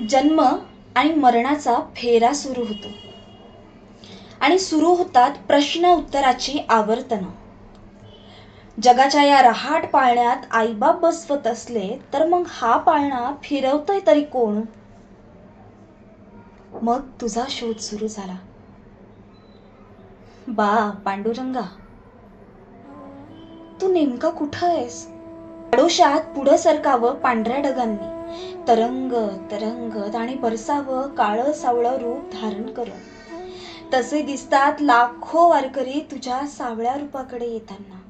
जन्म आणि मरणाचा फेरा सुरू होतो. आणि सुरू होतात प्रश्न उत्तराची आवर्तनं. जगाच्या या रहाट पाळण्यात आईबाप बसवत असले तर मग हा पाळणा फिरवतोय तरी कोण? मग तुझा शोध सुरू झाला. बा पांडुरंगा. तू नेमका कुठं आहेस? आडोशात पुढं सरकावं पांढऱ्या ढगांनी. तरंग तरंगत आणि बरसावं काळं सावळं रूप धारण करत तसे दिसतात लाखो वारकरी तुझ्या सावळ्या रूपाकडे येताना.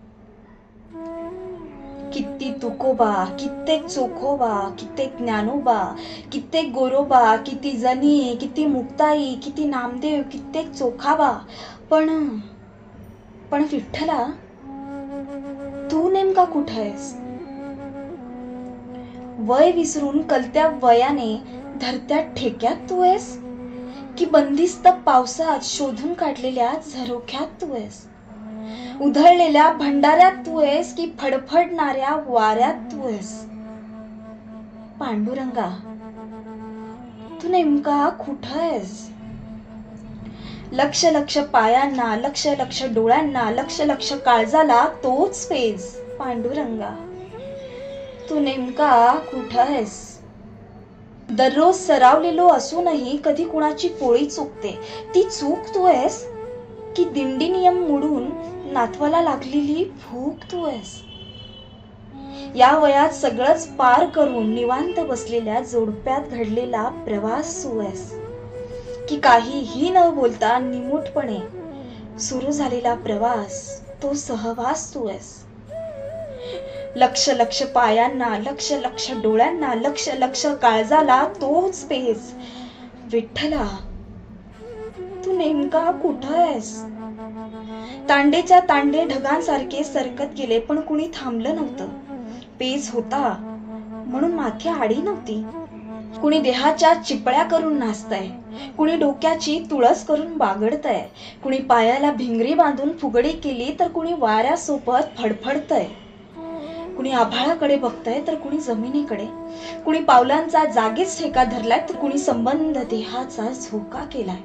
किती तुकोबा कित्येक चोखोबा कित्येक ज्ञानोबा कित्येक गोरोबा किती जनी किती मुक्ताई किती नामदेव कित्येक चोखाबा. पण पण विठ्ठला तू नेमका कुठं आहेस? वय विसरून कलत्या वयाने धरत्या ठेक्यात तू आहेस की बंदिस्त पावसात शोधून काढलेल्या झरोख्यात तू आहेस उधळलेल्या भंडाऱ्यात तू आहेस की फडफडणाऱ्या वाऱ्यात तू आहेस पांडुरंगा तू नेमका कुठं आहेस? लक्ष लक्ष पायांना लक्ष लक्ष डोळ्यांना लक्ष लक्ष काळजाला तोच पेज पांडुरंगा. तू नेमका कुठं आहेस? दररोज सरावलेलो असूनही कधी कुणाची पोळी चुकते ती चूक तू आहेस? की दिंडी नियम मोडून नातवाला लागलेली भूक तू आहेस? या वयात सगळंच पार करून निवांत बसलेल्या जोडप्यात घडलेला प्रवास तू आहेस. की काहीही न बोलता निमूटपणे सुरू झालेला प्रवास तो सहवास तू आहेस. लक्ष लक्ष पायांना लक्ष लक्ष डोळ्यांना लक्ष लक्ष काळजाला तोच पेज विठ्ठला तू नेमका कुठं आहेस? तांडेच्या तांडे ढगांसारखे सरकत गेले पण कुणी थांबलं नव्हतं. पेज होता म्हणून माथी आडी नव्हती. कुणी देहाच्या चिपळ्या करून नाचतय कुणी डोक्याची तुळस करून बागडतय कुणी पायाला भिंगरी बांधून फुगडी केली तर कुणी वाऱ्यासोबत फडफडतंय. कुणी आभाळाकडे बघताय तर कुणी जमिनीकडे. कुणी पावलांचा जागीच ठेका धरलाय तर कुणी संबंध देहाचा झोका केलाय.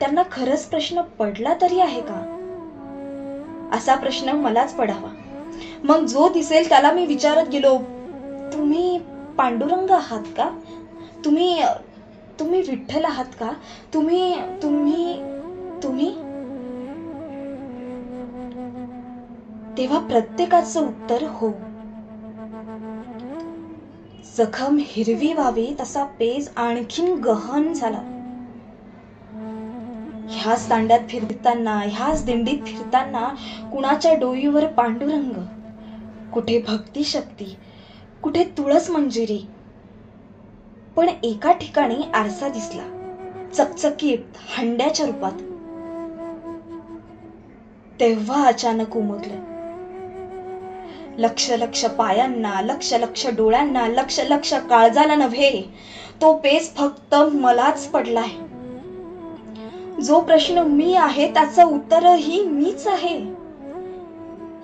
त्यांना खरंच प्रश्न पडला तरी आहे का? असा प्रश्न मलाच पडावा. मग जो दिसेल त्याला मी विचारत गेलो तुम्ही पांडुरंग आहात का? तुम्ही तुम्ही विठ्ठल आहात का? तुम्ही तुम्ही तुम्ही तेव्हा प्रत्येकाचं उत्तर हो. जखम हिरवी व्हावी तसा पेज आणखीन गहन झाला. ह्याच तांड्यात फिरताना ह्याच दिंडीत फिरताना कुणाच्या डोईवर पांडुरंग? कुठे भक्ती शक्ती कुठे तुळस मंजिरी? पण एका ठिकाणी आरसा दिसला. चकचकीत हंड्याच्या रूपात. तेव्हा अचानक उमगलं. लक्ष लक्ष पायांना लक्ष लक्ष डोळ्यांना लक्ष लक्ष काळजाला नव्हे. तो पेच फक्त मलाच पडलाय. जो प्रश्न मी आहे त्याचं उत्तरही मीच आहे.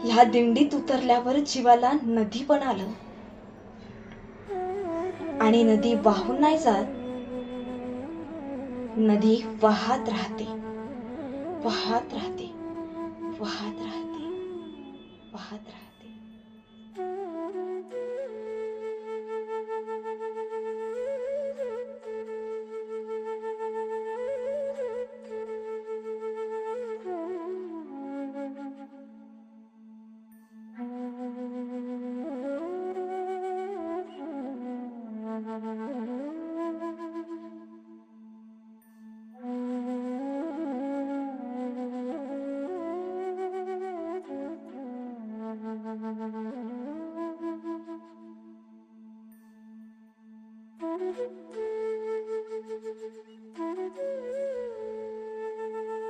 ह्या दिंडीत उतरल्यावर जीवाला नदी पण आलं. आणि नदी वाहून नाही जात. नदी वाहत राहते. वाहत राहते. वाहत राहते. वाहत राहते.